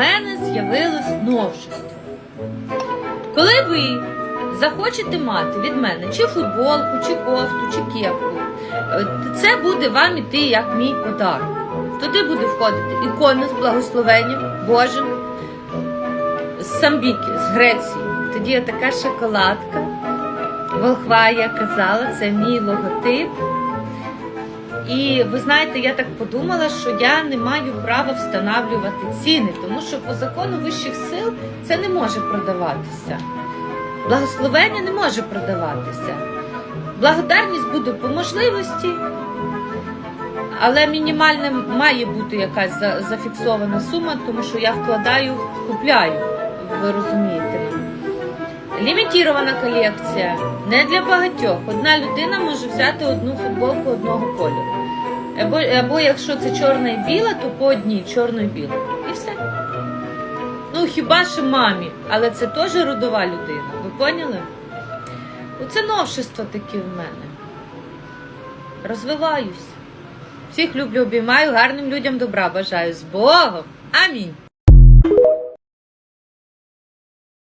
мене з'явилось новшество. Коли ви захочете мати від мене чи футболку, чи кофту, чи кепку, е, це буде вам іти як мій подарунок. Туди буде входити ікона з благословенням Божим, з Самбіки, з Греції. Тоді така шоколадка. Волхва я казала, це мій логотип. І ви знаєте, я так подумала, що я не маю права встановлювати ціни, тому що по закону вищих сил це не може продаватися. Благословення не може продаватися. Благодарність буде по можливості, але мінімальна має бути якась за- зафіксована сума, тому що я вкладаю, купляю. Ви розумієте. Лімітірована колекція не для багатьох. Одна людина може взяти одну футболку одного кольору. Або, або якщо це чорна і біла, то по одній чорно і біла. І все. Ну, хіба що мамі, але це теж родова людина. Ви поняли? Оце новшество таке в мене. Розвиваюсь. Всіх люблю, обіймаю, гарним людям добра бажаю. З Богом! Амінь.